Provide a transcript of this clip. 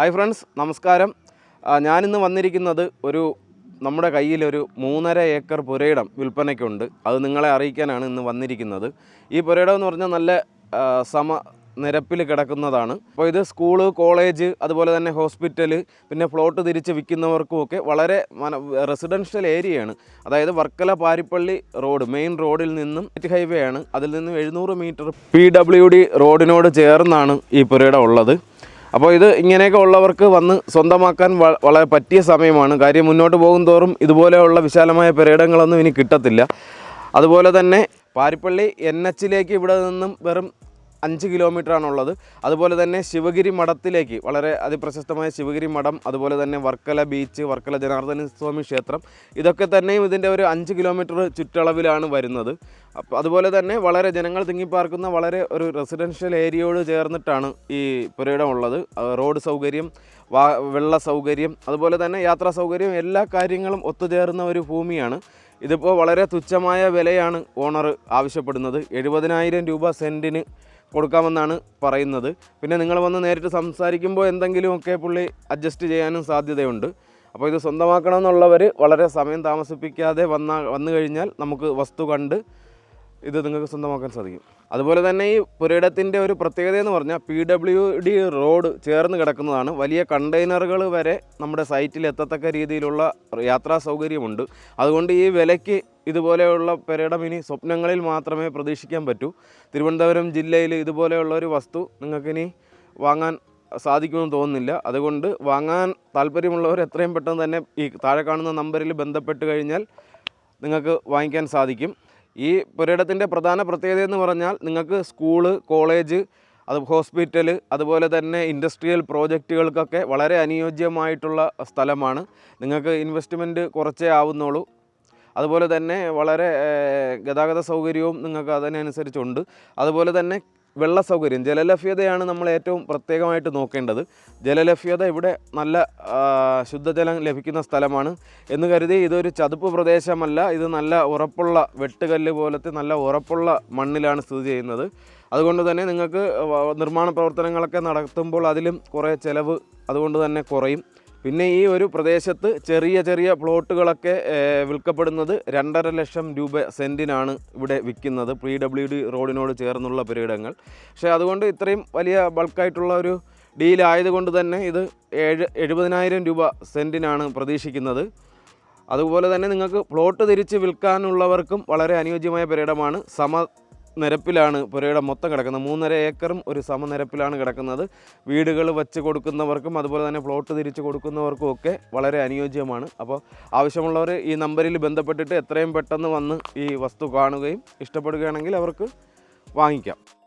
Hi friends നമസ്കാരം. ഞാനിന്ന് വന്നിരിക്കുന്നത് ഒരു നമ്മുടെ കയ്യിലൊരു മൂന്നര ഏക്കർ പുരയിടം വിൽപ്പനയ്ക്കുണ്ട്. അത് നിങ്ങളെ അറിയിക്കാനാണ് ഇന്ന് വന്നിരിക്കുന്നത്. ഈ പുരയിടം എന്ന് പറഞ്ഞാൽ നല്ല സമ നിരപ്പിൽ കിടക്കുന്നതാണ്. അപ്പോൾ ഇത് സ്കൂൾ കോളേജ് അതുപോലെ തന്നെ ഹോസ്പിറ്റൽ പിന്നെ പ്ലോട്ട് തിരിച്ച് വിൽക്കുന്നവർക്കുമൊക്കെ വളരെ മന റെസിഡൻഷ്യൽ ഏരിയയാണ്. അതായത് വർക്കല പാരിപ്പള്ളി റോഡ് മെയിൻ റോഡിൽ നിന്നും സ്റ്റേറ്റ് ഹൈവേ ആണ്. അതിൽ നിന്നും എഴുന്നൂറ് മീറ്റർ പി ഡബ്ല്യു ഡി റോഡിനോട് ചേർന്നാണ് ഈ പുരയിടം ഉള്ളത്. അപ്പോൾ ഇത് ഇങ്ങനെയൊക്കെ ഉള്ളവർക്ക് വന്ന് സ്വന്തമാക്കാൻ വളരെ പറ്റിയ സമയമാണ്. കാര്യം മുന്നോട്ട് പോകും തോറും ഇതുപോലെയുള്ള വിശാലമായ പെരേടങ്ങളൊന്നും ഇനി കിട്ടത്തില്ല. അതുപോലെ തന്നെ പാരിപ്പള്ളി എൻ എച്ചിലേക്ക് ഇവിടെ നിന്നും വെറും അഞ്ച് കിലോമീറ്ററാണുള്ളത്. അതുപോലെ തന്നെ ശിവഗിരി മഠത്തിലേക്ക് വളരെ അതിപ്രശസ്തമായ ശിവഗിരി മഠം അതുപോലെ തന്നെ വർക്കല ബീച്ച് വർക്കല ജനാർദ്ദന സ്വാമി ക്ഷേത്രം ഇതൊക്കെ തന്നെയും ഇതിന്റെ ഒരു അഞ്ച് കിലോമീറ്റർ ചുറ്റളവിലാണ് വരുന്നത്. അപ്പോൾ അതുപോലെ തന്നെ വളരെ ജനങ്ങൾ തിങ്ങിപ്പാർക്കുന്ന വളരെ ഒരു റെസിഡൻഷ്യൽ ഏരിയയോട് ചേർന്നിട്ടാണ് ഈ പുരയിടം ഉള്ളത് റോഡ് സൗകര്യം വെള്ള സൗകര്യം അതുപോലെ തന്നെ യാത്രാ സൗകര്യം എല്ലാ കാര്യങ്ങളും ഒത്തുചേർന്ന ഒരു ഭൂമിയാണ്. ഇതിപ്പോൾ വളരെ തുച്ഛമായ വിലയാണ് ഓണർ ആവശ്യപ്പെടുന്നത്. എഴുപതിനായിരം രൂപ സെന്റിന് കൊടുക്കാമെന്നാണ് പറയുന്നത്. പിന്നെ നിങ്ങൾ വന്ന് നേരിട്ട് സംസാരിക്കുമ്പോൾ എന്തെങ്കിലുമൊക്കെ പുള്ളി അഡ്ജസ്റ്റ് ചെയ്യാനും സാധ്യതയുണ്ട്. അപ്പോൾ ഇത് സ്വന്തമാക്കണമെന്നുള്ളവർ വളരെ സമയം താമസിപ്പിക്കാതെ വന്ന വന്നു കഴിഞ്ഞാൽ നമുക്ക് വസ്തു കണ്ട് ഇത് നിങ്ങൾക്ക് സ്വന്തമാക്കാൻ സാധിക്കും. അതുപോലെ തന്നെ ഈ പുരയിടത്തിന്റെ ഒരു പ്രത്യേകത എന്ന് പറഞ്ഞാൽ പി ഡബ്ല്യു ഡി റോഡ് ചേർന്ന് കിടക്കുന്നതാണ്. വലിയ കണ്ടെയ്നറുകൾ വരെ നമ്മുടെ സൈറ്റിൽ എത്തത്തക്ക രീതിയിലുള്ള യാത്രാ സൗകര്യമുണ്ട്. അതുകൊണ്ട് ഈ വിലയ്ക്ക് ഇതുപോലെയുള്ള പുരയിടം ഇനി സ്വപ്നങ്ങളിൽ മാത്രമേ പ്രതീക്ഷിക്കാൻ പറ്റൂ. തിരുവനന്തപുരം ജില്ലയിൽ ഇതുപോലെയുള്ള ഒരു വസ്തു നിങ്ങൾക്കിനി വാങ്ങാൻ സാധിക്കുമെന്ന് തോന്നുന്നില്ല. അതുകൊണ്ട് വാങ്ങാൻ താല്പര്യമുള്ളവർ എത്രയും പെട്ടെന്ന് തന്നെ ഈ താഴെ കാണുന്ന നമ്പറിൽ ബന്ധപ്പെട്ട് കഴിഞ്ഞാൽ നിങ്ങൾക്ക് വാങ്ങിക്കാൻ സാധിക്കും. ഈ പുരയിടത്തിന്റെ പ്രധാന പ്രത്യേകത എന്ന് പറഞ്ഞാൽ നിങ്ങൾക്ക് സ്കൂൾ കോളേജ് അത് ഹോസ്പിറ്റൽ അതുപോലെ തന്നെ ഇൻഡസ്ട്രിയൽ പ്രോജക്റ്റുകൾക്കൊക്കെ വളരെ അനുയോജ്യമായിട്ടുള്ള സ്ഥലമാണ്. നിങ്ങൾക്ക് ഇൻവെസ്റ്റ്മെന്റ് കുറച്ചേ ആവുന്നുള്ളൂ. അതുപോലെ തന്നെ വളരെ ഗതാഗത സൗകര്യവും നിങ്ങൾക്ക് അതിനനുസരിച്ചുണ്ട്. അതുപോലെ തന്നെ വെള്ള സൗകര്യം ജലലഭ്യതയാണ് നമ്മൾ ഏറ്റവും പ്രത്യേകമായിട്ട് നോക്കേണ്ടത്. ജലലഭ്യത ഇവിടെ നല്ല ശുദ്ധജലം ലഭിക്കുന്ന സ്ഥലമാണ്. എന്ന് കരുതി ഇതൊരു ചതുപ്പ് പ്രദേശമല്ല. ഇത് നല്ല ഉറപ്പുള്ള വെട്ടുകല്ല് പോലത്തെ നല്ല ഉറപ്പുള്ള മണ്ണിലാണ് സ്ഥിതി ചെയ്യുന്നത്. അതുകൊണ്ട് തന്നെ നിങ്ങൾക്ക് നിർമ്മാണ പ്രവർത്തനങ്ങളൊക്കെ നടത്തുമ്പോൾ അതിലും കുറേ ചിലവ് അതുകൊണ്ട് തന്നെ കുറയും. പിന്നെ ഈ ഒരു പ്രദേശത്ത് ചെറിയ ചെറിയ പ്ലോട്ടുകളൊക്കെ വിൽക്കപ്പെടുന്നത് രണ്ടര ലക്ഷം രൂപ സെന്റിനാണ് ഇവിടെ വിൽക്കുന്നത് പ്രീ ഡബ്ല്യു ഡി റോഡിനോട് ചേർന്നുള്ള പുരയിടങ്ങൾ. പക്ഷേ അതുകൊണ്ട് ഇത്രയും വലിയ ബൾക്കായിട്ടുള്ള ഒരു ഡീലായതുകൊണ്ട് തന്നെ ഇത് ഏഴ് എഴുപതിനായിരം രൂപ സെന്റിനാണ് പ്രതീക്ഷിക്കുന്നത്. അതുപോലെ തന്നെ നിങ്ങൾക്ക് പ്ലോട്ട് തിരിച്ച് വിൽക്കാനുള്ളവർക്കും വളരെ അനുയോജ്യമായ പുരയിടമാണ് സമ നിരപ്പിലാണ് പുരയുടെ മൊത്തം കിടക്കുന്നത്. മൂന്നര ഏക്കറും ഒരു സമനിരപ്പിലാണ് കിടക്കുന്നത്. വീടുകൾ വച്ച് കൊടുക്കുന്നവർക്കും അതുപോലെ തന്നെ പ്ലോട്ട് തിരിച്ച് കൊടുക്കുന്നവർക്കും ഒക്കെ വളരെ അനുയോജ്യമാണ്. അപ്പോൾ ആവശ്യമുള്ളവർ ഈ നമ്പറിൽ ബന്ധപ്പെട്ടിട്ട് എത്രയും പെട്ടെന്ന് വന്ന് ഈ വസ്തു കാണുകയും ഇഷ്ടപ്പെടുകയാണെങ്കിൽ അവർക്ക് വാങ്ങിക്കാം.